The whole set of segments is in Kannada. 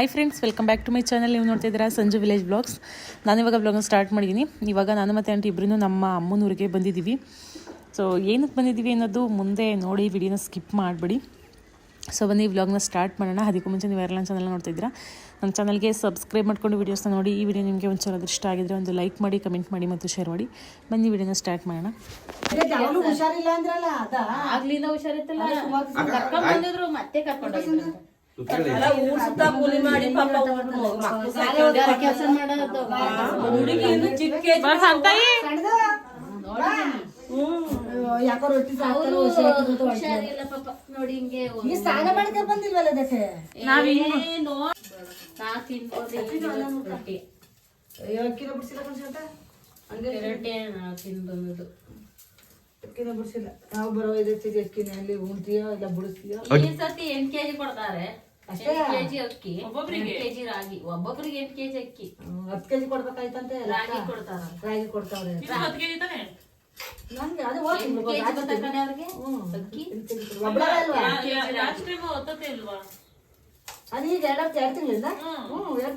Hi friends welcome back to my channel ನೀವು ನೋಡ್ತಿದ್ದೀರಾ ಸಂಜು ವಿಲೇಜ್ ಬ್ಲಾಗ್ಸ್ ನಾನು ಇವಾಗ ಬ್ಲಾಗ್ನ ಸ್ಟಾರ್ಟ್ ಮಾಡಿದ್ದೀನಿ ಇವಾಗ ನಾನು ಮತ್ತು ಆಂಟಿ ಇಬ್ಬರೂ ನಮ್ಮ ಅಮ್ಮನೂರಿಗೆ ಬಂದಿದ್ದೀವಿ. ಸೊ ಏನಕ್ಕೆ ಬಂದಿದ್ದೀವಿ ಅನ್ನೋದು ಮುಂದೆ ನೋಡಿ ವಿಡಿಯೋನ ಸ್ಕಿಪ್ ಮಾಡಿಬಿಡಿ. ಸೊ ಬನ್ನಿ ಈ ವ್ಲಾಗ್ನ ಸ್ಟಾರ್ಟ್ ಮಾಡೋಣ. ಅದಕ್ಕೂ ಮುಂಚೆ ನೀವು ಯಾರೆಲ್ಲ ಚಾನಲ್ ನೋಡ್ತಿದ್ದೀರಾ ನನ್ನ ಚಾನಲ್ಗೆ ಸಬ್ಸ್ಕ್ರೈಬ್ ಮಾಡ್ಕೊಂಡು ವೀಡಿಯೋಸ್ನ ನೋಡಿ. ಈ ವಿಡಿಯೋ ನಿಮಗೆ ಒಂಚೂರು ಇಷ್ಟ ಆಗಿದ್ರೆ ಒಂದು ಲೈಕ್ ಮಾಡಿ ಕಮೆಂಟ್ ಮಾಡಿ ಮತ್ತು ಶೇರ್ ಮಾಡಿ. ಬನ್ನಿ ವಿಡಿಯೋನ ಸ್ಟಾರ್ಟ್ ಮಾಡೋಣ. ಹುಷಾರಿಲ್ಲ ಅಂದ್ರಲ್ಲ ಅದ? ಆಗ್ಲಿಂದ ಹುಷಾರಿತ್ತಲ್ಲ. ಕರ್ಕೊಂಡ್ ಬಂದಿದ್ರು ಮತ್ತೆ ಕರ್ಕೊಂಡ್ ಯಾಕೋ ರೊಟ್ಟಿ ನೋಡಿ ಹಿಂಗೆ ಈ ಸ್ನಾನ ಮಾಡ್ಕೊಂಡ್ ಬಂದಿಲ್ವಲ್ಲ ಅದಕ್ಕೆ? ರೊಟ್ಟಿ. ಅಕ್ಕಿನ ಬಿಡ್ಸಿಲ್ಲ ಕಣ್ಸಂತ ಹಂಗೆ ರೊಟ್ಟಿ ನಾ ತಿಂದು ಬಂದದ್ದು ಅಕ್ಕಿನ ಬಿಡ್ಸಿಲ್ಲ. ನಾವು ಬರೋ ಇದಕ್ಕೆ ಅಕ್ಕಿನ ಅಲ್ಲಿ ಉಣ್ತೀಯೋ ಇಲ್ಲ ಬಿಡಿಸ್ತೀಯೋ? ಈ ಸತಿ ಎಂಟ್ ಕೆಜಿ ಕೊಡ್ತಾರೆ. ಎಂಟ್ ಕೆಜಿ ಅಕ್ಕಿ ಎಂಟ್ ಕೆಜಿ ರಾಗಿ. ಒಬ್ಬೊಬ್ರಿಗೆ ಎಂಟ್ ಕೆಜಿ ಅಕ್ಕಿ. ಹತ್ತು ಕೆಜಿ ಕೊಡ್ಬೇಕಾಯ್ತಂತೆ ರಾಗಿ ಕೊಡ್ತಾರ. ರಾಗಿ ಕೊಡ್ತಾವ್ರೆ. ಅದು ಹೋಗ್ತೀನಿ ಕೆಜಿ ಗೊತ್ತಾಕಣೆ ಅವ್ರಿಗೆ? ಅಕ್ಕಿ? ಇಲ್ವಾ? ಎರಡು ಎರಡು ತಿಂಗಳಿಂದ? ಹ್ಞೂ ಎರಡು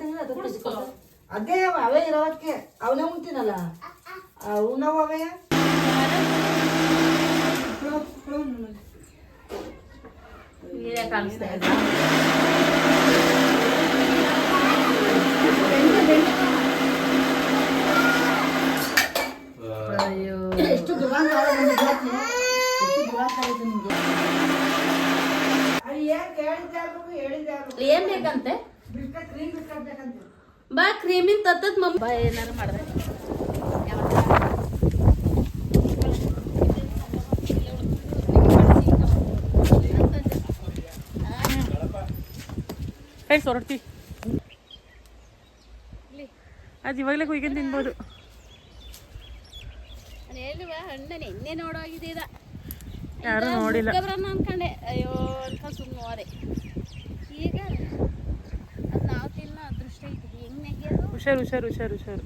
ಅದೇ ಅವ ಅವೇ ಇರೋದಕ್ಕೆ ಅವನೇ ಉಣ್ತೀನಲ್ಲ ಉಣ್ಣವು ಅವೇ ನೀರೇ ಕಾಣಿಸ್ತಾ ಇದೆ ಅಯ್ಯೋ ಎಷ್ಟು ಏನ್ ಬೇಕಂತೆ. ಬಾ ಕ್ರೀಮಿನ್ ತತ್ತದ್ ಮಮ್ಮ. ಏನಾರು ಮಾಡಿದ್ರೆ ಫ್ರೆಂಡ್ಸ್ ಹೊರಡ್ತೀವಿ ಅದು ಇವಾಗಲೇ ಕುಯ್ಕೊಂಡು ತಿನ್ಬೋದು. ಹಣ್ಣ ನಿನ್ನೆ ಯಾರೂ ನೋಡಿಲ್ಲ. ಅನ್ಕೊಂಡೆ. ಅಯ್ಯೋ ಅಂತ ಸುಮ್ಮನೆ ಹೋದೆ. ಈಗ ಅದು ನಾವು ತಿನ್ನೋ ಅದೃಷ್ಟ ಐತಿ. ಹೆಂಗ್ ನೆಗೆಯೋದು? ಹುಷಾರು ಹುಷಾರು ಹುಷಾರು ಹುಷಾರು.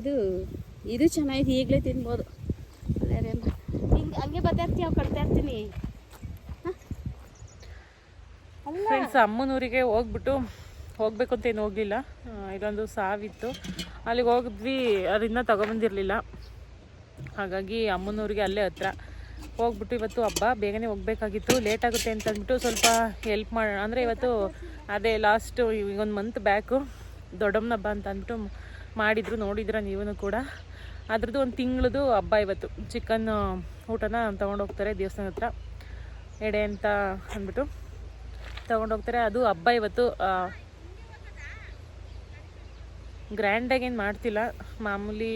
ಇದು ಇದು ಚೆನ್ನಾಗಿದೆ ಈಗಲೇ ತಿನ್ಬೋದು. ಹಂಗೆ ಬರ್ತಾ ಅವ್ ಕಟ್ತಾ ಇರ್ತೀನಿ ಫ್ರೆಂಡ್ಸ್ ಅಮ್ಮನೂರಿಗೆ ಹೋಗ್ಬಿಟ್ಟು ಹೋಗ್ಬೇಕು ಅಂತ ಏನು ಹೋಗಲಿಲ್ಲ. ಇದೊಂದು ಸಾವಿತ್ತು. ಅಲ್ಲಿಗೆ ಹೋಗಿದ್ವಿ ಅದನ್ನ ತಗೊಬಂದಿರಲಿಲ್ಲ. ಹಾಗಾಗಿ ಅಮ್ಮನೂರಿಗೆ ಅಲ್ಲೇ ಹತ್ರ. ಹೋಗ್ಬಿಟ್ಟು ಇವತ್ತು ಹಬ್ಬ, ಬೇಗನೆ ಹೋಗ್ಬೇಕಾಗಿತ್ತು. ಲೇಟ್ ಆಗುತ್ತೆ ಅಂತ ಅಂದ್ಬಿಟ್ಟು ಸ್ವಲ್ಪ ಹೆಲ್ಪ್ ಮಾಡೋಣ ಅಂದರೆ ಇವತ್ತು ಅದೇ ಲಾಸ್ಟು ಒಂದು ಮಂತ್ ಬ್ಯಾಕು ದೊಡ್ಡಮ್ಮನ ಹಬ್ಬ ಅಂತ ಅಂದ್ಬಿಟ್ಟು ಮಾಡಿದ್ರು, ನೋಡಿದ್ರ ನೀವೂ ಕೂಡ. ಅದ್ರದ್ದು ಒಂದು ತಿಂಗಳದು ಹಬ್ಬ ಇವತ್ತು. ಚಿಕನ್ ಊಟನ ತೊಗೊಂಡೋಗ್ತಾರೆ ದೇವಸ್ಥಾನ ಹತ್ರ. ಎಡೆ ಅಂತ ಅಂದ್ಬಿಟ್ಟು ತೊಗೊಂಡೋಗ್ತಾರೆ. ಅದು ಹಬ್ಬ ಇವತ್ತು ಗ್ರ್ಯಾಂಡಾಗಿ ಏನು ಮಾಡ್ತಿಲ್ಲ. ಮಾಮೂಲಿ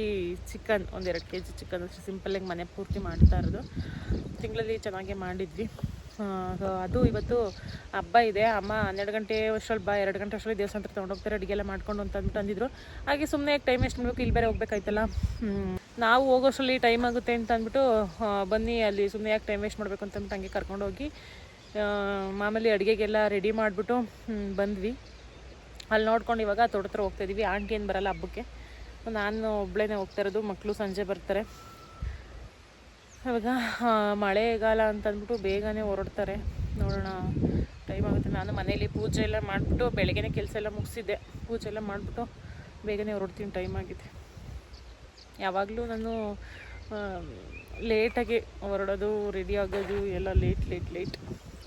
ಚಿಕನ್ ಒಂದೆರಡು ಕೆ ಜಿ ಚಿಕನ್ ಅಷ್ಟು. ಸಿಂಪಲ್ಲಾಗಿ ಮನೆ ಪೂರ್ತಿ ಮಾಡ್ತಾ ಇರೋದು. ತಿಂಗಳಲ್ಲಿ ಚೆನ್ನಾಗೇ ಮಾಡಿದ್ವಿ. ಅದು ಇವತ್ತು ಹಬ್ಬ ಇದೆ. ಅಮ್ಮ ಹನ್ನೆರಡು ಗಂಟೆ ಅಷ್ಟರಲ್ಲಿ ಬಾ, ಎರಡು ಗಂಟೆ ಅಷ್ಟರಲ್ಲಿ ದೇವಸ್ಥಾನ ಹತ್ರ ತೊಗೊಂಡೋಗ್ತಾರೆ ಅಡುಗೆ ಎಲ್ಲ ಮಾಡ್ಕೊಂಡು ಅಂತ ಅಂದ್ಬಿಟ್ಟು ಅಂದಿದ್ರು ಹಾಗೆ ಸುಮ್ಮನೆ ಟೈಮ್ ಎಷ್ಟು ಮಾಡಬೇಕು? ಇಲ್ಲಿ ಬೇರೆ ಹೋಗ್ಬೇಕಾಯ್ತಲ್ಲ. ನಾವು ಹೋಗೋಷ್ಟರಲ್ಲಿ ಟೈಮ್ ಆಗುತ್ತೆ ಅಂತ ಅಂದ್ಬಿಟ್ಟು ಬನ್ನಿ ಅಲ್ಲಿ ಸುಮ್ಮನೆ ಯಾಕೆ ಟೈಮ್ ವೇಸ್ಟ್ ಮಾಡಬೇಕು ಅಂತ ಅಂದ್ಬಿಟ್ಟು ಹಂಗೆ ಕರ್ಕೊಂಡೋಗಿ ಮಾಮೂಲಿ ಅಡುಗೆಗೆಲ್ಲ ರೆಡಿ ಮಾಡಿಬಿಟ್ಟು ಬಂದ್ವಿ. ಅಲ್ಲಿ ನೋಡ್ಕೊಂಡು ಇವಾಗ ತೋಟ ಹತ್ರ ಹೋಗ್ತಾ ಇದೀವಿ. ಆಂಟಿ ಏನು ಬರಲ್ಲ ಹಬ್ಬಕ್ಕೆ. ನಾನು ಒಬ್ಬಳೇ ಹೋಗ್ತಾ ಇರೋದು. ಮಕ್ಕಳು ಸಂಜೆ ಬರ್ತಾರೆ. ಇವಾಗ ಮಳೆಗಾಲ ಅಂತ ಅಂದ್ಬಿಟ್ಟು ಬೇಗನೆ ಹೊರಡ್ತಾರೆ. ನೋಡೋಣ ಟೈಮ್ ಆಗುತ್ತೆ. ನಾನು ಮನೇಲಿ ಪೂಜೆ ಎಲ್ಲ ಮಾಡಿಬಿಟ್ಟು ಬೆಳಗ್ಗೆನೇ ಕೆಲಸ ಎಲ್ಲ ಮುಗಿಸಿದ್ದೆ. ಪೂಜೆ ಎಲ್ಲ ಮಾಡಿಬಿಟ್ಟು ಬೇಗನೆ ಹೊರಡ್ತೀನಿ ಟೈಮ್ ಆಗಿದೆ. ಯಾವಾಗಲೂ ನಾನು ಲೇಟಾಗಿ ಹೊರಡೋದು ರೆಡಿ ಆಗೋದು, ಎಲ್ಲ ಲೇಟ್ ಲೇಟ್ ಲೇಟ್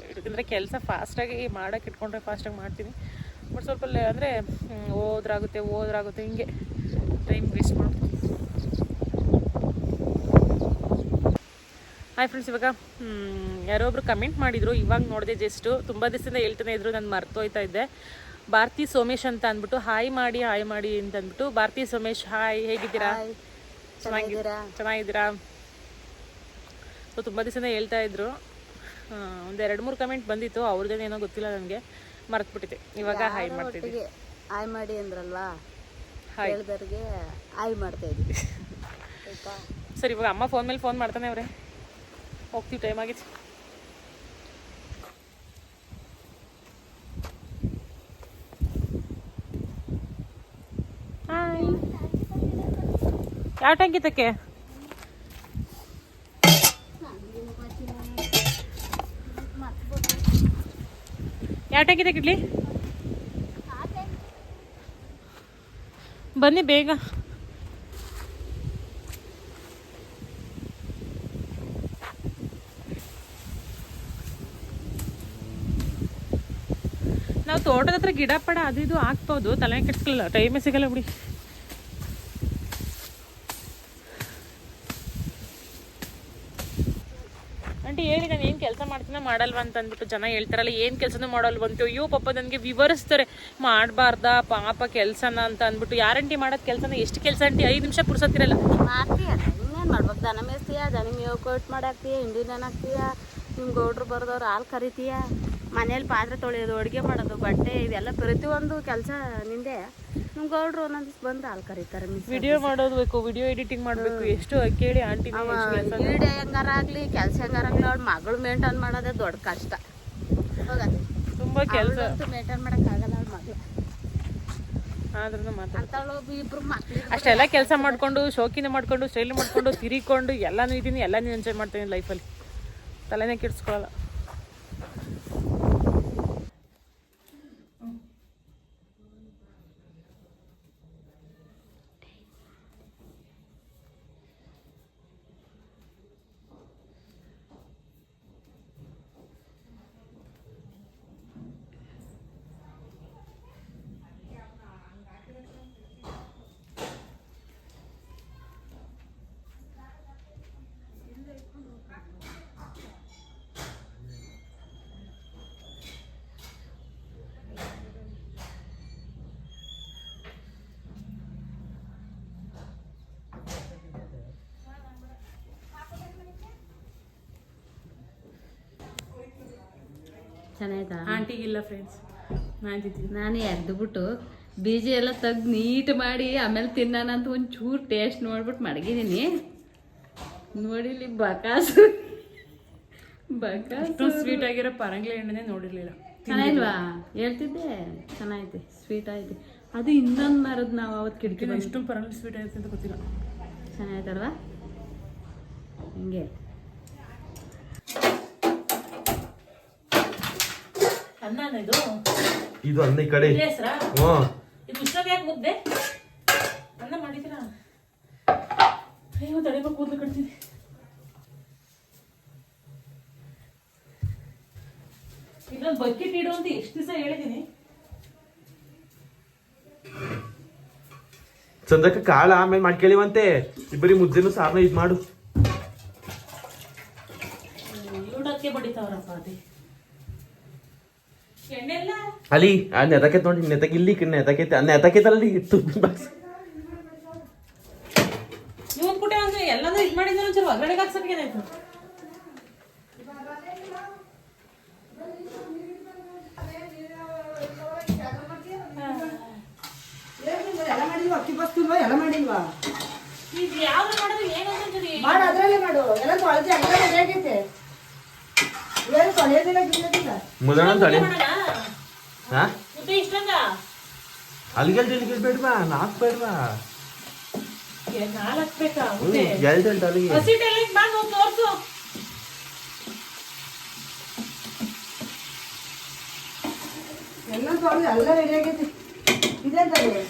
ಯಾಕಂದರೆ ಕೆಲಸ ಫಾಸ್ಟಾಗಿ ಮಾಡೋಕ್ಕೆ ಇಟ್ಕೊಂಡ್ರೆ ಫಾಸ್ಟಾಗಿ ಮಾಡ್ತೀನಿ. ಬಟ್ ಸ್ವಲ್ಪ ಅಂದರೆ ಹೋದ್ರಾಗುತ್ತೆ ಹೋದ್ರಾಗುತ್ತೆ, ಹಿಂಗೆ ಟೈಮ್ ವೇಸ್ಟ್ ಮಾಡ್ತೀನಿ ಹಾಯ್ ಫ್ರೆಂಡ್ಸ್ ಇವಾಗ ಯಾರೋ ಒಬ್ರು ಕಮೆಂಟ್ ಮಾಡಿದ್ರು. ಇವಾಗ ನೋಡಿದೆ ಜಸ್ಟು ತುಂಬ ದಿವಸದಿಂದ ಹೇಳ್ತಾನೆ ಇದ್ರು ನಾನು ಮರ್ತೋಯ್ತಾ ಇದ್ದೆ. ಭಾರತಿ ಸೋಮೇಶ್ ಅಂತ ಅಂದ್ಬಿಟ್ಟು ಹಾಯ್ ಮಾಡಿ ಹಾಯ್ ಮಾಡಿ ಅಂತ ಅಂದ್ಬಿಟ್ಟು ಭಾರತಿ ಸೋಮೇಶ್ ಹಾಯ್ ಹೇಗಿದ್ದೀರಾ? ಚೆನ್ನಾಗಿದ್ದೀರಾ? ಚೆನ್ನಾಗಿದ್ದೀರಾ? ಸೊ ತುಂಬ ದಿವಸದಿಂದ ಹೇಳ್ತಾ ಇದ್ರು. ಒಂದು ಎರಡು ಮೂರು ಕಮೆಂಟ್ ಬಂದಿತ್ತು. ಅವ್ರದ್ದೇನೇನೋ ಗೊತ್ತಿಲ್ಲ ನನಗೆ. ಮರ್ತ್ಬಿಟ್ಟಿದೆ ಇವಾಗ ಹಾಯ್ ಮಾಡ್ತೀವಿ ಹಾಯ್ ಮಾಡಿ ಅಂದ್ರಲ್ಲ? ಹಾಯ್ ಹಾಯ್ ಮಾಡ್ತಾ ಇದ್ವಿ ಸರಿ ಇವಾಗ ಅಮ್ಮ ಫೋನ್ ಮೇಲೆ ಫೋನ್ ಮಾಡ್ತಾನೆ ಅವರೇ. ಹೋಗ್ತೀವಿ ಟೈಮ್ ಆಗಿತ್ತು ಹಾಯ್ ಯಾವ ಟ್ಯಾಂಕ್ ಇತ್ತಕ್ಕೆ ಮತ್ತೆ ಬರ್ತಾರೆ ಯಾವ ಟ್ಯಾಂಕ್ ಇದೆ ಕಿಡ್ಲಿ ಬನ್ನಿ ಬೇಗ ನಾವು ತೋಟದ ಹತ್ರ ಗಿಡ ಪಡ, ಅದು ಇದು ಹಾಕ್ಬೋದು. ತಲೆ ಕೆಡ್ಸ್ಕೊಳ್ಳಲ್ಲ, ಟೈಮೇ ಸಿಗಲ್ಲ ಬಿಡಿ. ಆಂಟಿ, ಹೇಳಿ, ನಾನು ಏನು ಕೆಲಸ ಮಾಡ್ತೀನ ಮಾಡಲ್ವ ಅಂತ ಅಂದ್ಬಿಟ್ಟು ಜನ ಹೇಳ್ತಾರಲ್ಲ, ಏನು ಕೆಲಸನೂ ಮಾಡಲ್ವಂತು ಅಯ್ಯೋ, ಪಾಪ ನನಗೆ ವಿವರಿಸ್ತಾರೆ. ಮಾಡಬಾರ್ದ, ಪಾಪ ಕೆಲಸನ ಅಂತ ಅಂದ್ಬಿಟ್ಟು. ಯಾರಂಟಿ ಮಾಡೋದು ಕೆಲಸನ? ಎಷ್ಟು ಕೆಲಸ ಅಂಟಿ ಐದು ನಿಮಿಷ ಪುರ್ಸತ್ತಿರಲ್ಲ ಮಾಡ್ತೀಯ? ಇನ್ನೇನು ಮಾಡ್ಬೇಕು? ದನ ಮೇಸ್ತೀಯ ದನ ಮೇವು ಕೊಟ್ಟು ಮಾಡಾಕ್ತೀಯ? ಹಿಂಡಿ ನಿಮ್ಮ ಗೌಡ್ರು ಬರ್ದವ್ರು ಹಾಲು ಕರಿತೀಯ? ಮನೇಲಿ ಪಾತ್ರೆ ತೊಳೆಯೋದು ಅಡುಗೆ ಮಾಡೋದು ಬಟ್ಟೆ ಇದೆಲ್ಲ ಪ್ರತಿಯೊಂದು ಕೆಲಸ ನಿಂದೆ. ನಮ್ಮ ಗೌಡ್ರು ಒಂದೊಂದು ಬಂದು ಹಾಲು ಕರೀತಾರೆ ವಿಡಿಯೋ ಮಾಡೋದು ಬೇಕು ವಿಡಿಯೋ ಎಡಿಟಿಂಗ್ ಮಾಡಬೇಕು ಎಷ್ಟು ಕೇಳಿ ಆಂಟಿ ವಿಡಿಯೋ ಹೆಂಗಾರ ಆಗಲಿ ಕೆಲಸ ಹೆಂಗಾರ ಆಗಲಿ ಅವ್ಳ ಮಗಳು ಮೇಂಟೈನ್ ಮಾಡೋದೇ ದೊಡ್ಡ ಕಷ್ಟ. ಹೋಗತ್ತೆ. ತುಂಬ ಕೆಲಸ. ಮೇಂಟೈನ್ ಮಾಡೋಕ್ಕಾಗಲ್ಲ ಅವ್ಳ ಮಗಳು. ಅಷ್ಟೆಲ್ಲ ಕೆಲಸ ಮಾಡ್ಕೊಂಡು ಶೋಕಿನ ಮಾಡ್ಕೊಂಡು ಸ್ಟೈಲ್ ಮಾಡ್ಕೊಂಡು ತಿರಿಕೊಂಡು ಎಲ್ಲಾನು ಇದೀನಿ ಎಲ್ಲಾನು ಎಂಜಾಯ್ ಮಾಡ್ತೀನಿ ಲೈಫಲ್ಲಿ ತಲೆನೇ ಕೆಡ್ಸ್ಕೊಳ್ಳಲ್ಲ ಚೆನ್ನಾಯ್ತಾ ಆಂಟಿಗಿಲ್ಲ ಫ್ರೆಂಡ್ಸ್ ನಾನು ನಾನು ಎದ್ದುಬಿಟ್ಟು ಬೀಜ ಎಲ್ಲ ತೆಗ್ದು ನೀಟ್ ಮಾಡಿ ಆಮೇಲೆ ತಿನ್ನೋಣ ಅಂತ ಒಂಚೂರು ಟೇಸ್ಟ್ ನೋಡ್ಬಿಟ್ಟು ಮಡಗಿದ್ದೀನಿ ನೋಡಿಲಿ ಬಕಾಸು. ಬಕಾಸು. ಸ್ವೀಟ್ ಆಗಿರೋ ಪರಂಗಿ ಎಣ್ಣೆನೇ ನೋಡಿರ್ಲಿಲ್ಲ. ಚೆನ್ನಾಗಿಲ್ವಾ? ಹೇಳ್ತಿದ್ದೆ. ಚೆನ್ನಾಗೈತೆ. ಸ್ವೀಟ್ ಐತೆ ಅದು ಇನ್ನೊಂದು ಮರದ್ ನಾವು ಅವತ್ತು ಕಿಟಕಿ ಇಷ್ಟು ಪರಂಗಿ ಪರಂಗ್ಲೆ ಸ್ವೀಟ್ ಆಯ್ತು ಅಂತ ಗೊತ್ತಿಲ್ಲ. ಚೆನ್ನಾಗೈತಲ್ವಾ? ಹಿಂಗೆ. ಅನ್ನ ಇದು ಇದು ಅನ್ನ ಈ ಕಡೆ ಹ್ಞೂ. ಇದು ಯಾಕೆ ಮುದ್ದೆ ಅನ್ನ ಮಾಡಿದ್ದೀರಾ? ಅಯ್ಯೋ ತಡೆಬ ಕೂದಲು ಕಟ್ತೀನಿ ಇನ್ನೊಂದು ಬಕೆಟ್ ಇಡು ಅಂತ ಎಷ್ಟು ದಿವಸ ಹೇಳಿದ್ದೀನಿ. ಚಂದಕ್ಕ ಕಾಳ ಆಮೇಲೆ ಮಾಡ್ಕೇಳಿವಂತೆ. ಇಬ್ಬರಿ ಮುದ್ದೆನು ಸಾರ್ನ ಇದು ಮಾಡು. ಊಟಕ್ಕೆ ಬಡಿತಾವ್ರಪ್ಪ ಅದೇ. ಅಲ್ಲಿ ಆ ನೆತಕೈತ್ ನೋಡಿ ನೆತಕ್ಕೆ ಇಲ್ಲಿ ನೆತಕೈತೆ ಆ ನೆತಕೈತಲ್ಲಿ ಇತ್ತು. ಬಾಕ್ಸ್ ಅಂದ್ಬಿಟ್ಟೆ ಅಂದ್ರೆ ಎಲ್ಲಾನು ಇದು ಮಾಡಿದ್ರೆ ಒಂಚೂರು ಹೊರಗಡೆಗೆ ಹಾಕ್ಸಕ್ಕೆ ಏನಾಯ್ತು ಎಲ್ಲ ಮಾಡಿಲ್ವಾ ಅಕ್ಕಿ ಬಸ್ತಿಲ್ವಾ ಎಲ್ಲ ಮಾಡಿಲ್ವಾ ಇದು ಯಾವ್ದು ಮಾಡೋದು ಏನು ಮಾಡು ಅದ್ರಲ್ಲೇ ಮಾಡು. ಎಲ್ಲ ತೊಳೆದು ಎಲ್ಲ ರೆಡಿ ಆಗೈತೆ ಏನು ತೊಳೆಯೋದಿಲ್ಲ ಗಿಳಿಯೋದಿಲ್ಲ ಮುದಣ ತಳಿ ಹಾ? ಬೇಡ್ವಾ? ನಾಲ್ಕು ಬೇಡ್ವಾ ಅಲ್ಲಿಗೆ. ಎಲ್ಲ ತೊಳೆದು ಎಲ್ಲ ರೆಡಿ ಆಗೈತೆ. ಇದೆಂತ ಇದು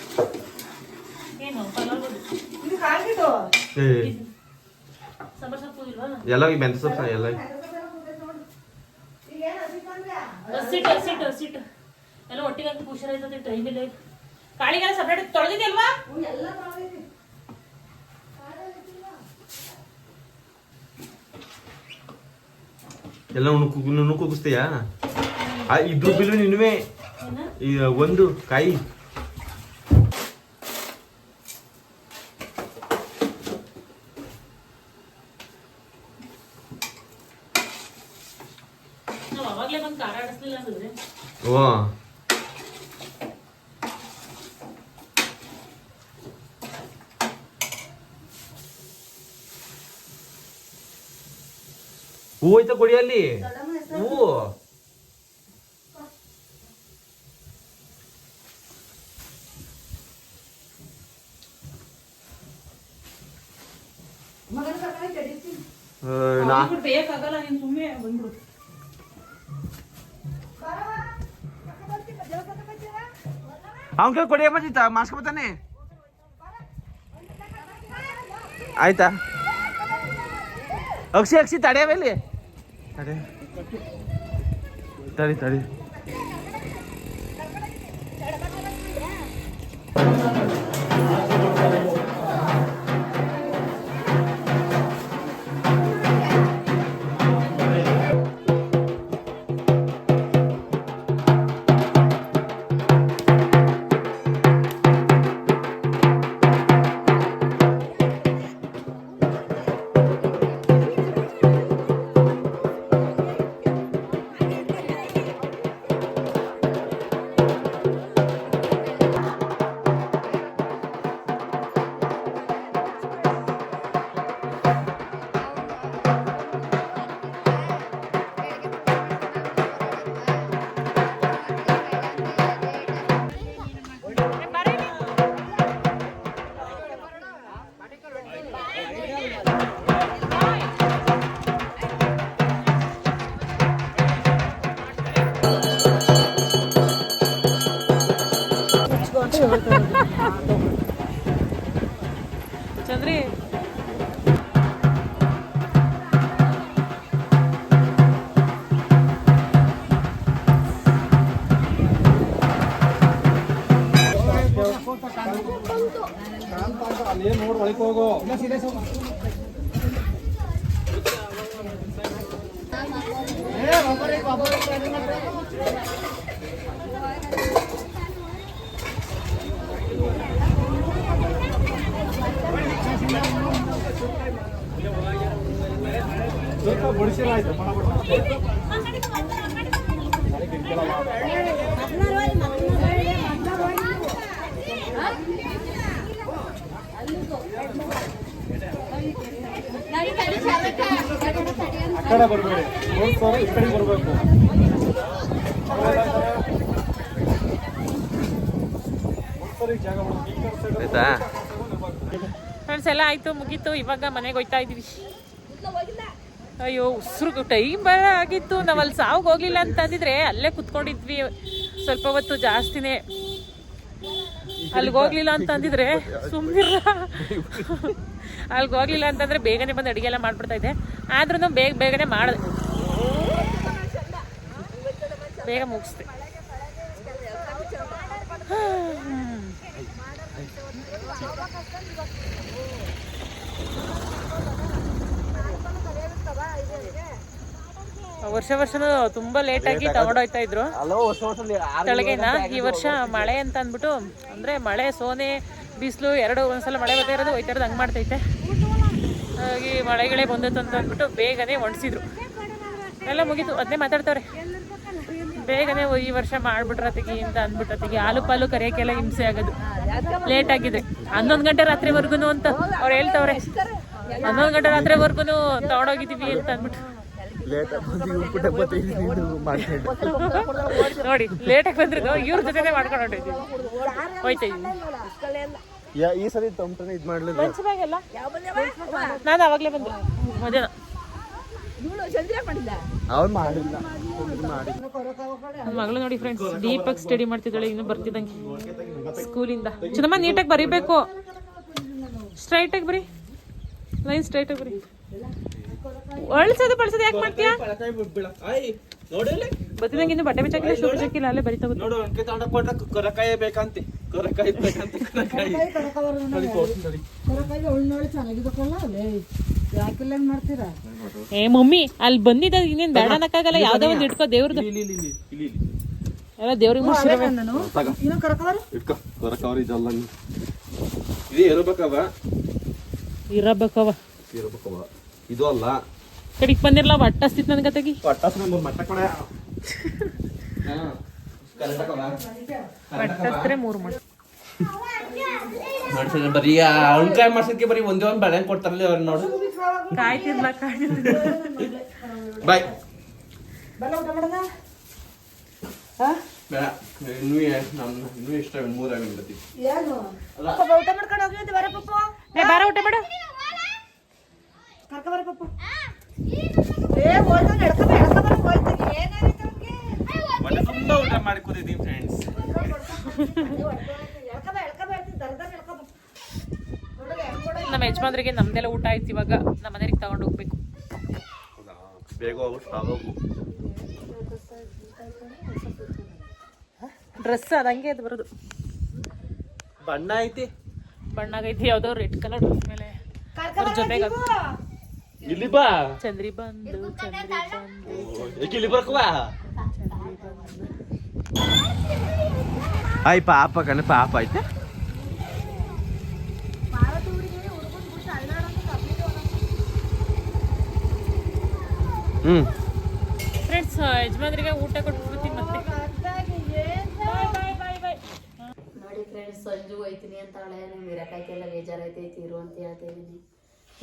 ಎಲ್ಲ ಸೊಪ್ಪು ಎಲ್ಲ ಹಸಿಟ್ಟು ಹಸಿಟ್ಟು ಹಸಿಟ್ಟು ಎಲ್ಲ ಒಟ್ಟಿಗೆ ಹುಷಾರಾಯ್ತದೆ ಟೈಮ್ ಇಲ್ಲ ಕಾಳಿಗೆಲ್ಲ ಸಪ್ರೇಟ್ ಎಲ್ಲ ತೊಳೆದೈತಿ ಎಲ್ಲ ನುಣುಕು ಕುಗಿಸ್ತೀಯಾ? ಆ ಇದ್ರ ಬಿಲ್ಲು ನಿನ್ವೆ ಒಂದು ಕಾಯಿ ಕೊಡಿ ಅಲ್ಲಿ ಹೂವು ಅವನ್ ಕೈ ಕೊಡಿ ಬಂದಿತ್ತ ಮಾಡ್ಸ್ಕೊಬತ್ತಾನೆ ಆಯ್ತಾ ಅಕ್ಷಿ ಅಕ್ಷಿ ತಡೆಯವ ಇಲ್ಲಿ ತಡಿ ತಡಿ ಚಂದ್ರಿ ನೋಡಿ ಒಳಗೆ ಹೋಗು ಬಡಿಸಿಲ್ಲ ಆಯ್ತು ಮನ ಬಿಡ ಆ ಕಡೆ ಬರಬೇಡಿ ನೋಡ್ಸೋರು ಈ ಕಡೆ ಬರಬೇಕು. ಆಯ್ತಾ? ಫ್ರೆಂಡ್ಸ್ ಎಲ್ಲ ಆಯ್ತು ಮುಗೀತು. ಇವಾಗ ಮನೆಗೆ ಹೋಯ್ತಾ ಇದೀವಿ ಅಯ್ಯೋ ಉಸಿರು ಟೈಮ್ ಬರ ಆಗಿತ್ತು. ನಾವು ಅಲ್ಲಿ ಸಾವ್ಗೆ ಹೋಗ್ಲಿಲ್ಲ ಅಂತಂದಿದ್ರೆ ಅಲ್ಲೇ ಕುತ್ಕೊಂಡಿದ್ವಿ. ಸ್ವಲ್ಪ ಹೊತ್ತು ಜಾಸ್ತಿನೇ. ಅಲ್ಲಿಗೆ ಹೋಗ್ಲಿಲ್ಲ ಅಂತ ಅಂದಿದ್ರೆ ಸುಮ್ಮನಿರ ಅಲ್ಲಿಗೆ ಹೋಗ್ಲಿಲ್ಲ ಅಂತಂದ್ರೆ ಬೇಗನೆ ಬಂದು ಅಡುಗೆ ಎಲ್ಲ ಮಾಡ್ಬಿಡ್ತಾ ಇದ್ದೆ. ಆದ್ರೂ ಬೇಗ ಬೇಗನೆ ಮಾಡಿದೆ. ಬೇಗ ಮುಗಿಸ್ದೆ. ವರ್ಷ ವರ್ಷನೂ ತುಂಬಾ ಲೇಟ್ ಆಗಿ ತಗೊಂಡೋಗ್ತಾ ಇದ್ರು. ವರ್ಷ ಈ ವರ್ಷ ಮಳೆ ಅಂತ ಅಂದ್ಬಿಟ್ಟು ಅಂದ್ರೆ ಮಳೆ ಸೋನೆ ಬಿಸಿಲು ಎರಡು ಒಂದ್ಸಲ ಮಳೆ ಬರ್ತಾ ಇರೋದು ಹೋಯ್ತಾ ಇರೋದು ಹಂಗೆ ಮಾಡ್ತೈತೆ. ಹಾಗಾಗಿ ಮಳೆಗಳೇ ಬಂದಿತ್ತು ಅಂತ ಅಂದ್ಬಿಟ್ಟು ಬೇಗನೆ ಒಣಸಿದ್ರು ಎಲ್ಲ ಮುಗೀತು ಅದನ್ನೇ ಮಾತಾಡ್ತಾವ್ರೆ. ಬೇಗನೆ ಈ ವರ್ಷ ಮಾಡ್ಬಿಟ್ರತಿಗೆ ಅಂತ ಅಂದ್ಬಿಟ್ಟತಿಗೆ ಹಾಲು ಪಾಲು ಕರೆಯಕ್ಕೆಲ್ಲ ಹಿಂಸೆ ಆಗೋದು. ಲೇಟ್ ಆಗಿದೆ. ಹನ್ನೊಂದು ಗಂಟೆ ರಾತ್ರಿವರೆಗೂ ಅಂತ ಅವ್ರು ಹೇಳ್ತಾವ್ರೆ. ಹನ್ನೊಂದು ಗಂಟೆ ರಾತ್ರಿವರೆಗೂ ತಗೊಂಡೋಗಿದ್ದೀವಿ ಅಂತ ಅಂದ್ಬಿಟ್ಟು. ನೋಡಿ ಲೇಟಾಗಿ ಬಂದ್ರು ಇವ್ರ ಜೊತೆ ಮಾಡ್ಕೊಂಡು ಹೋಯ್ತಾ ಈ ಸರಿ ತಮ್ಮಟನೆ ಇದ್ ಮಾಡ್ಲಿಲ್ಲ. ನಾನು ಅವಾಗಲೇ ಬಂದೆ. ಮಧ್ಯಾಹ್ನ. ಅವ್ರು ಮಾಡಿಲ್ಲ. ಮಗಳು ನೋಡಿ ಫ್ರೆಂಡ್ಸ್ ದೀಪಕ್ ಸ್ಟಡಿ ಮಾಡ್ತಿದ್ದಾಳೆ ಇನ್ನು ಬರ್ತಿದ್ದಂಗೆ. ಸ್ಕೂಲಿಂದ. ಚೆನ್ನಮ್ಮ ನೀಟಾಗಿ ಬರಿಬೇಕು. ಸ್ಟ್ರೈಟಾಗಿ ಬರೀ. ಲೈನ್ ಸ್ಟ್ರೈಟಾಗಿ ಬರಿ. ಅಳ್ಸೋದು ಬಳಸೋದು ಯಾಕೆ ಮಾಡ್ತೀಯಾ? ಇನ್ನು ಬಟ್ಟೆ ಬಿಚ್ಚಾಕಿಲ್ಲ ಶೂ ಬಿಚ್ಚಾಕಿಲ್ಲ ಅಲ್ಲೇ ಬರಿತಾ ಗೊತ್ತು ನೋಡು ಕೊರಕಾಯಿ ಬೇಕಂತೆ. ಕೊರಕಾಯಿ ಬೇಕಂತೆ ಕೊರಕಾಯಿ. ನೋಡಿ ತೋರ್ಸ್ತೀನಿ ನೋಡಿ. ಕೈ ಉಳ್ನೋಳಿ ಚೆನ್ನಾಗಿದ್ದಕ್ಕಲ್ಲ ಅಲ್ಲೇ ಯಾಕಿಲ್ಲ ಏನ್ ಮಾಡ್ತೀರಾ? ಏ ಮಮ್ಮಿ ಅಲ್ಲಿ ಬಂದಿದ್ದ ಇನ್ನೇನ್ ಬೇಡ ಅನ್ನಕ್ಕಾಗಲ್ಲ ಯಾವ್ದೋ ಒಂದು ಇಟ್ಕೋ ದೇವ್ರದ್ದು ಇಲ್ಲಿ ಇಲ್ಲಿ ಇಲ್ಲಿ ಇಲ್ಲಿ ಇಲ್ಲಿ. ಎಲ್ಲ ದೇವ್ರಿಗೆ ಮುಗಿಸಿರವೆ ನಾನು ತಗ ಇನ್ನೂ ಕರ್ಕವರ ಇಟ್ಕೋ ಕೊರಕಾವ್ರಿ ಇದಲ್ಲ ಇದು ಇರಬೇಕವ ಇರಬೇಕವ ಇರಬೇಕವ ಇದು ಅಲ್ಲ ಕಡಿಗೆ ಬಂದಿರಲ್ಲ ಮೂರು ಮಟ್ಟ ಕೊಡ. ಕರೆಕ್ಟ್ ಒಟ್ಟಸ್ತ್ರೆ ಮೂರು ಬರೀ ಮಾಡ್ಸಕ್ಕೆ ಬರೀ ಒಂದೇ ಒಂದು ಬೆಳೆ ಕೊಡ್ತಾರಲ್ಲ ಅವ್ರು ನೋಡು. ಕಾಯ್ತಿರ್ಲ ಬಾಯ್. ಊಟ ಮಾಡೋಣ ಹಾ ಬೇಡ ಇನ್ನೂ ಏ- ನಮ್ ಇನ್ನೂ ಇಷ್ಟ ಮೂರಾಗಿ ಬರ್ತೀವಿ ಊಟ ಮಾಡ್ಕೊಂಡು ಹೋಗಿ ಬರ ಪಪ್ಪ. ಬರ ಬಾರ ಊಟ ಮಾಡು. ಕರ್ಕ ಬರ ಪಪ್ಪ. ಊಟ ಮಾಡಿ ಫ್ರೆಂಡ್ಸ್ ನಮ್ಮ ಯಜಮಾನ್ರಿಗೆ ನಮ್ದೆಲ್ಲ ಊಟ ಆಯ್ತು ಇವಾಗ. ನಮ್ಮ ಮನೆಗೆ ತಗೊಂಡು ಹೋಗ್ಬೇಕು. ಬೇಗ ಡ್ರೆಸ್ ಅದಂಗೆ ಅದು ಬರೋದು. ಬಣ್ಣ ಐತಿ. ಬಣ್ಣ ಐತಿ ಯಾವ್ದೋ ರೆಡ್ ಕಲರ್ ಡ್ರೆಸ್ ಮೇಲೆ. ಜೊತೆಗೆ ಇಲ್ಲಿ ಬಾ ಚಂದ್ರಿ ಬಂದು ಚಂದ್ರಿ ಬಂದು ಏಕೆ ಇಲ್ಲಿ ಬರ್ಕವಾ ಆಯ್ ಪಾಪ ಕಣ ಪಾಪ ಐತೆ ಹ್ಮ್ ಫ್ರೆಂಡ್ಸ್ ಯಜಮಾನ್ರಿಗೆ ಊಟ ಕೊಟ್ಬಿಡ್ತೀನಿ ಮತ್ತೆ. ಬಾಯ್ ಬಾಯ್ ಬಾಯ್ ಬಾಯ್ ನೋಡಿ ಫ್ರೆಂಡ್ಸ್ ಸಂಜು ಹೋಯ್ತೀನಿ ಅಂತ ಅವಳೆ ನಂಗೆ ಇರಕಾಯ್ಕೆಲ್ಲ ಬೇಜಾರೈತೈತಿ ಇರು ಅಂತ ಹೇಳ್ತಾ ಇದೀನಿ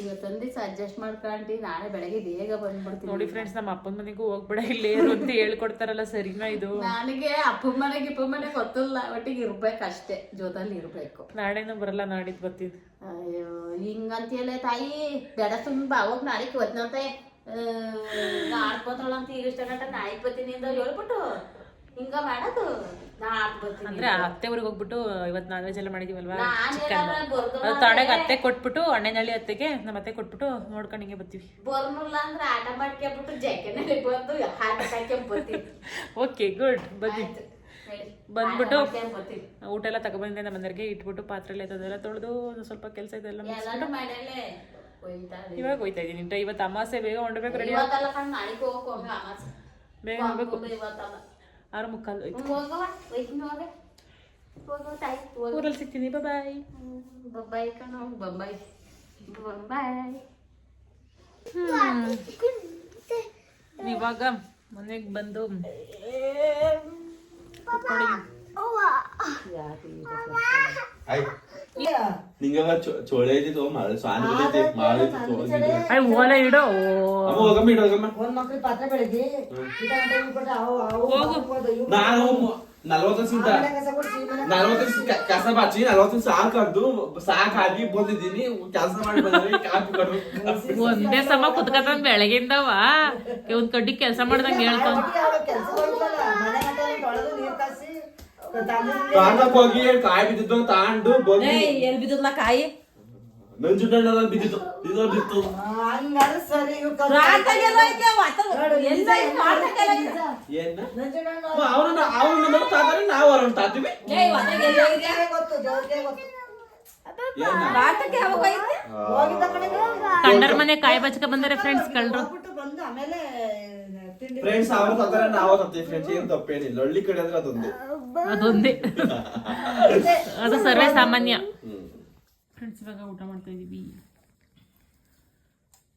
ಇವತ್ತೊಂದು ದಿವಸ ಅಡ್ಜಸ್ಟ್ ಮಾಡ್ಕೊಂಡು ನಾಳೆ ಬೆಳಗ್ಗೆ ಬೇಗ ಬಂದ್ಬಿಡ್ತೀನಿ. ನೋಡಿ ಫ್ರೆಂಡ್ಸ್ ನಮ್ಮ ಅಪ್ಪನ ಮನೆಗೂ ಹೋಗ್ಬೇಡ ಇಲ್ಲೇ ಇರು ಅಂತ ಹೇಳ್ಕೊಡ್ತಾರಲ್ಲ ಸರಿನಾ ಇದು? ನನಗೆ ಅಪ್ಪ ಮನೆಗೆ ಇಪ್ಪ ಮನೆ ಗೊತ್ತಿಲ್ಲ ಒಟ್ಟಿಗೆ ಇರ್ಬೇಕು ಅಷ್ಟೇ ಜೋದಲ್ಲಿ ಇರ್ಬೇಕು. ನಾಳೆನೂ ಬರಲ್ಲ ನಾಡಿದ್ ಬರ್ತೀನಿ. ಅಯ್ಯೋ ಹಿಂಗಂತೇಳೆ ತಾಯಿ ಬೆಡ ತುಂಬಾ ಅವಾಗ ನಾಳೆಗೆ ಹೋದ್ನಂತೆ ಆಡ್ಕೋತಾಳ ಅಂತ ಈಗ ಇಷ್ಟ ಗಂಟ ನಾಯಿ ಬರ್ತೀನಿ ಅಂತ ಹೇಳ್ಬಿಟ್ಟು. ಹಿಂಗ ಮಾಡೋದು ಅಂದ್ರೆ ಅತ್ತೆ ಊರಿಗೆ ಹೋಗ್ಬಿಟ್ಟು ಇವತ್ತು ನಾನ್ ವೆಜ್ ಎಲ್ಲ ಮಾಡಿದೀವಲ್ವಾ? ಚಿಕನ್ ಅದು ತಡೆಗೆ ಅತ್ತೆ ಕೊಟ್ಬಿಟ್ಟು ಅಣ್ಣನಳ್ಳಿ ಅತ್ತೆಗೆ ನಮ್ಮ ಅತ್ತೆ ಕೊಟ್ಬಿಟ್ಟು ನೋಡ್ಕೊಂಡು ಹಿಂಗೆ ಬರ್ತೀವಿ. ಓಕೆ ಗುಡ್ ಬನ್ನಿ. ಬಂದ್ಬಿಟ್ಟು ಊಟ ಎಲ್ಲ ತಗೊಬಂದೆ ನಮ್ಮ ಮನೆಗೆ ಇಟ್ಬಿಟ್ಟು ಪಾತ್ರೆ ಎಲ್ಲ ಇದ್ದದೆಲ್ಲ ತೊಳೆದು ಸ್ವಲ್ಪ ಕೆಲಸ ಇದೆಲ್ಲ. ಇವಾಗ ಹೋಯ್ತಾ ಇದೀನಿ. ಇವತ್ತು ಅಮಾಸೆ ಬೇಗ ಹೊಂಡ್ಬೇಕು ರೆಡಿ ಬೇಗ ಹೋಗ್ಬೇಕು ತಾಯಿ ಹೋಗ ಊರಲ್ಲಿ ಸಿಗ್ತೀನಿ ಬಾಯ್ ಬಾಯ್ ಕಣ ಬಾಯ್ ಬೊಂಬಾಯಿ ಇವಾಗ ಮನೆಗೆ ಬಂದು ಆಯ್ ನಿಂಗೆ ಚೋಳೆ ಐತಿ ತಗೋ ಮಾಳೆ ಸ್ವಾನ ಐತಿ ಮಾಳೆ ಐತಿ ತಗೋ ಅಯ್ಯ ಓಲೆ ಇಡೋ ಅಮ್ಮ ಹೋಗಮ್ಮ ಇಡು ಹೋಗಮ್ಮ ಒಂದ್ ಮಕ್ಳಿಗೆ ಪಾತ್ರೆ ಬೆಳಗ್ಗೆ ಊಟ ಗಂಟೆ ಕೊಟ್ರೆ ಅವು ಅವು ಮಾಡ್ಬೋದು, ಇವು ನಾನು ನಲ್ವತ್ತು ಸಿಂತ ಕಸ ಬಾಚಿ ನಲ್ವತ್ತು ಸಾಕದ್ದು ಸಾಕಾಗಿ ಬಂದಿದ್ದೀನಿ ಕೆಲಸ ಮಾಡಿ ಬಂದ್ರೆ ಕಾಪಿ ಕೊಡ್ಬೇಕು ಒಂದೇ ಸಮ ಕುತ್ಕತ ಬೆಳಗಿಂದವ ಒಂದ್ ಕಡ್ಡಿ ಕೆಲಸ ಮಾಡ್ದಂಗೆ ಹೇಳ್ತಾವ ಕಾಂಡಕ್ ಹೋಗಿ ಕಾಯಿ ಬಿದ್ದಿದ್ದು ತಾಂಡು ಬಂದು ಎಲ್ಲಿ ಬಿದ್ದಲ್ಲ ಕಾಯಿ? ನಂಜುಂಡ ಬಿದ್ದಿತ್ತು ಇದು ಬಿತ್ತು. ಸರಿ ಅವನ ಅವನ ತಾತಾರೆ ನಾವು ಅವ್ರನ್ನ ತಾತೀವಿ. ಮನೆ ಕಾಯಿ ಬಚ್ಕ ಬಂದರೆ ಫ್ರೆಂಡ್ಸ್ ಕಳ್ರು. ಆಮೇಲೆ ಫ್ರೆಂಡ್ಸ್ ಅವ್ರು ತಾತಾರೆ ನಾವು ತತ್ತೀವಿ ಫ್ರೆಂಡ್ಸ್ ಏನ್ ತಪ್ಪೇನಿಲ್ಲ ಹಳ್ಳಿ ಕಡೆ ಅಂದ್ರೆ ಅದೊಂದೇ ಅದೊಂದೇ ಅದು ಸರ್ವೇ ಸಾಮಾನ್ಯ ಹ್ಮ್ ಫ್ರೆಂಡ್ಸ್ ಇವಾಗ ಊಟ ಮಾಡ್ತಾ ಇದೀವಿ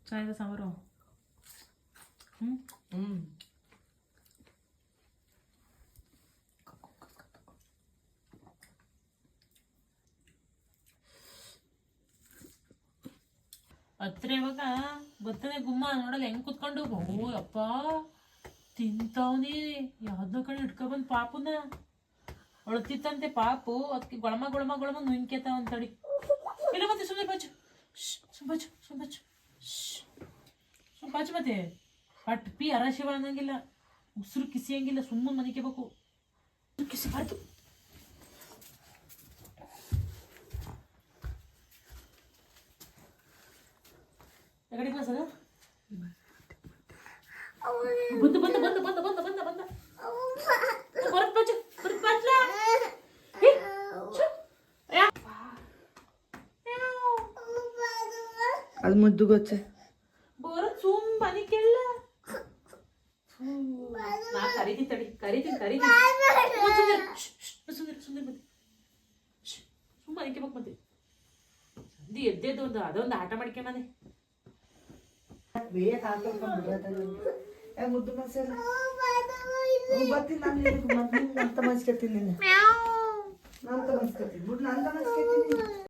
ಚೆನ್ನಾಗಿದೆ ಸಾಂಬಾರು ಹ್ಮ್ ಹ್ಮ್ ಹತ್ರ ಇವಾಗ ಬರ್ತದೆ ಗುಮ್ಮ ನೋಡಲ್ಲ ಹೆಂಗ್ ಕುತ್ಕೊಂಡು ಓ ಅಪ್ಪ ತಿಂತಾವ್ನಿ, ಯಾವ್ದೋ ಕಡೆ ಹಿಡ್ಕೊಬಂದ್ ಪಾಪುನ. ಅಳ್ತಿತ್ತಂತೆ ಪಾಪು ಅದಕ್ಕೆ ಗೊಳಮ ಗೊಳಮ ಗೊಳಮ ನುಂಕೇತಾವ ಅಂತಡಿ. ಇಲ್ಲ ಮತ್ತೆ ಸುಮ್ಮನೆ ಬಚ್ಚು ಸುಂಬಚ್ಚು ಸುಂಬಚ್ಚು ಸುಂಬಚ್ಚು ಮತ್ತೆ. ಪಟ್ ಪಿ ಅರಶಿವ ಅನ್ನಂಗಿಲ್ಲ. ಉಸಿರು ಕಿಸಿಯಂಗಿಲ್ಲ, ಸುಮ್ಮನೆ ಮನಿಕೇಬೇಕು ಕಿಸಿಬಾರ್ದು. ಎಕಡೆ ಕ್ಲಾಸ್ ಅದು? ಬಂದು ಬಂದು ಬಂದು ಬಂದು ಬಂದು ಬಂದ ಬಂದ. ಬರತ್ ಬರತ್ ಅದು ಮುದ್ದು ಗೊತ್ತೆ. ಬರತ್ ಸುಮ್ ಮನಿ ಕೆಳ್ಳ ನಾ ಕರಿತೀನಿ ತಡಿ ಕರಿತೀನಿ ಕರಿತೀನಿ. ಸುಂದರ ಸುಂದರ ಬಂದೆ ಸುಮ್ಮ ಮನಿಕೆ ಬೇಕು ಮತ್ತೆ ಸಂಧಿ ಎದ್ದೆದ್ದು ಒಂದು ಅದೊಂದು ಆಟ ಮಾಡ್ಕೊಂಬಂದೆ ಬೇಗ ಹಾಕೊಂಡು ಬಿಡೋದು ಏ ಮುದ್ದು ಮನ್ಸಲ್ಲ ಬರ್ತೀನಿ ನಾನು ನಿನಗೆ ಮತ್ತೆ ಅಂತ ಮನ್ಸ್ಕೊತೀನಿ ನಿನ್ನ ನಾನು ಮನ್ಸ್ಕೊತೀನಿ ಬಿಡು ನಾನು ಮನ್ಸ್ಕೊತೀನಿ